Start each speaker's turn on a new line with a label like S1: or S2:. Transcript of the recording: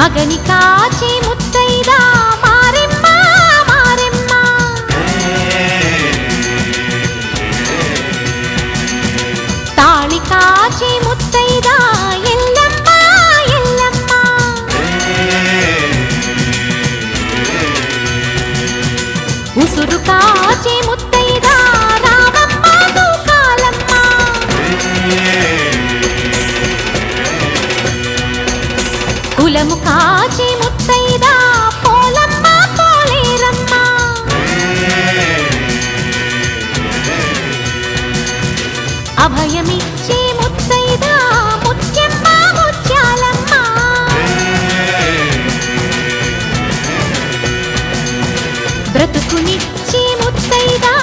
S1: మగని కాచి ముత్తైదా మారెమ్మ మారెమ్మ. తాళి కాచి ముత్తైదా ఎల్లమ్మ ఎల్లమ్మ. ఉసురు కాచి ముత్త పూలము కాచి ముత్తైదా పోలమ్మ పోలేరమ్మ. అభయమిచ్చే ముత్తైదా ముత్యమ్మ ముత్యాలమ్మ. బ్రతుకునిచ్చే